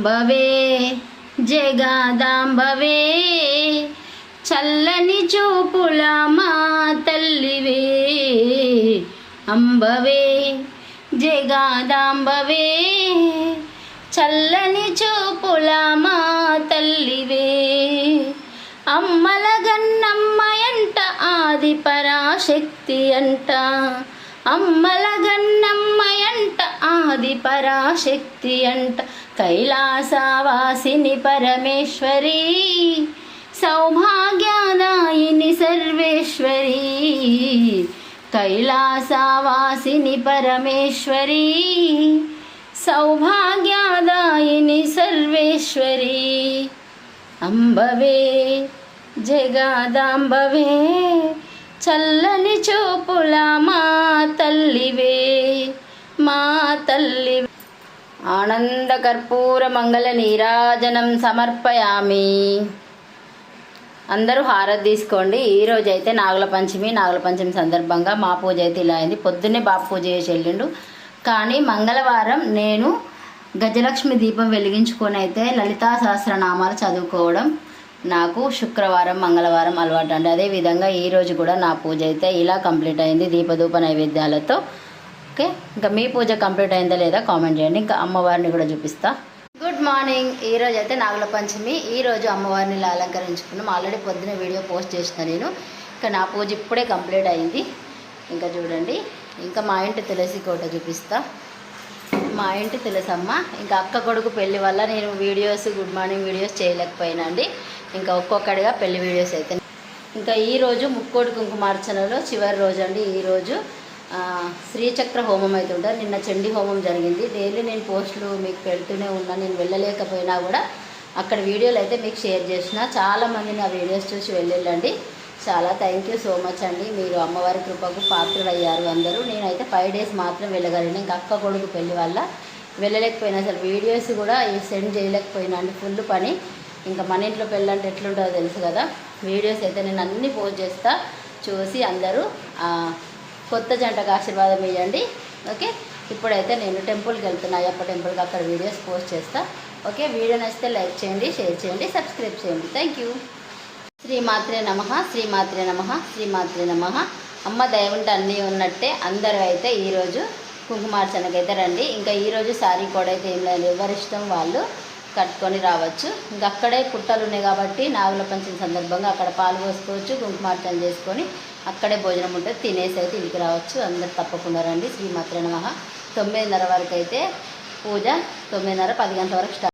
జగదాంబవే జగదాంబవే చల్లని చూపుల మా తల్లివే. అంబవే జగదాంబవే చల్లని చూపుల మా తల్లివే. అమ్మల గన్నమ్మ గన్నమ్మయంట ఆది పరాశక్తి అంట అమ్మల గన్నమ్మ గన్నమ్మయంట ఆది పరాశక్తి అంట. కైలాసవాసిని పరమేశ్వరి సౌభాగ్యదాయిని సర్వేశ్వరి కైలాసవాసిని పరమేశ్వరి సౌభాగ్యదాయిని సర్వేశ్వరి. అంబవే జగదాంబవే చల్లని చూపుల మా తల్లివే. ఆనంద కర్పూర మంగళ నీరాజనం సమర్పయామి. అందరూ హారతి తీసుకోండి. ఈ అయితే నాగుల పంచమి నాగుల పంచమి సందర్భంగా మా పూజ అయితే ఇలా అయింది. పొద్దున్నే బాపు పూజ చేసి వెళ్ళిండు. కానీ మంగళవారం నేను గజలక్ష్మి దీపం వెలిగించుకొని అయితే లలితా సహస్రనామాలు చదువుకోవడం నాకు శుక్రవారం మంగళవారం అలవాటు అండి అదేవిధంగా ఈరోజు కూడా నా పూజ అయితే ఇలా కంప్లీట్ అయింది. దీపధూప నైవేద్యాలతో ఓకే? ఇంకా మీ పూజ కంప్లీట్ అయిందా లేదా కామెంట్ చేయండి. ఇంకా అమ్మవారిని కూడా చూపిస్తా. గుడ్ మార్నింగ్ ఈరోజు అయితే నాగుల పంచమి. ఈరోజు అమ్మవారిని ఇలా అలంకరించుకున్నాం. ఆల్రెడీ పొద్దున వీడియో పోస్ట్ చేసిన నేను. ఇంకా నా పూజ ఇప్పుడే కంప్లీట్ అయింది. ఇంకా చూడండి. ఇంకా మా ఇంటి తులసి కోట చూపిస్తా. మా ఇంటి తులసమ్మ. ఇంకా అక్క కొడుకు పెళ్ళి వల్ల నేను వీడియోస్ గుడ్ మార్నింగ్ వీడియోస్ చేయలేకపోయినా అండి. ఇంకా ఒక్కొక్కడిగా పెళ్ళి వీడియోస్ అయితే. ఇంకా ఈరోజు ముక్కోటి కుంకుమార్చనలో చివరి రోజు అండి ఈరోజు శ్రీచక్ర హోమం అయితే ఉంటారు నిన్న చండీ హోమం జరిగింది. డైలీ నేను పోస్టులు మీకు పెడుతూనే ఉన్నా. నేను వెళ్ళలేకపోయినా కూడా అక్కడ వీడియోలు అయితే మీకు షేర్ చేసిన. చాలామంది నా వీడియోస్ చూసి వెళ్ళండి చాలా థ్యాంక్ యూ సో మచ్ అండి. మీరు అమ్మవారి కృపకు పాత్రలు అయ్యారు అందరూ. నేనైతే ఫైవ్ డేస్ మాత్రం వెళ్ళగలను. ఇంకా అక్క కొడుకు పెళ్ళి వల్ల వెళ్ళలేకపోయినా. అసలు వీడియోస్ కూడా సెండ్ చేయలేకపోయినా అండి. ఫుల్ పని. ఇంకా మన ఇంట్లో పెళ్ళంటే ఎట్లుంటుందో తెలుసు కదా. వీడియోస్ అయితే నేను అన్నీ పోస్ట్ చేస్తా. చూసి అందరూ కొత్త జంటకు ఆశీర్వాదం ఇవ్వండి ఓకే? ఇప్పుడైతే నేను టెంపుల్కి వెళ్తున్నా. అయ్యప్ప టెంపుల్కి అక్కడ వీడియోస్ పోస్ట్ చేస్తా. ఓకే? వీడియో నచ్చితే లైక్ చేయండి షేర్ చేయండి సబ్స్క్రైబ్ చేయండి. Thank you. శ్రీమాత్రే నమ శ్రీమాత్రే నమ శ్రీమాత్రే నమ. అమ్మ దయ అన్నీ ఉన్నట్టే అందరూ అయితే ఈరోజు కుంకుమార్చనకైతే రండి. ఇంకా ఈరోజు శారీ కూడా అయితే ఏం లేదు. ఎవరి ఇష్టం వాళ్ళు కట్టుకొని రావచ్చు. ఇంకా అక్కడే పుట్టలు ఉన్నాయి కాబట్టి నాగుల పంచిన సందర్భంగా అక్కడ పాలు పోసుకోవచ్చు కుంకుమార్చన చేసుకొని అక్కడే భోజనం ఉంటుంది తినేసి అయితే ఇంటికి రావచ్చు. అందరు తప్పకుండా రండి. శ్రీమాత్రే నమ. తొమ్మిదిన్నర వరకు అయితే పూజ. తొమ్మిదిన్నర పది గంటల వరకు స్టార్ట్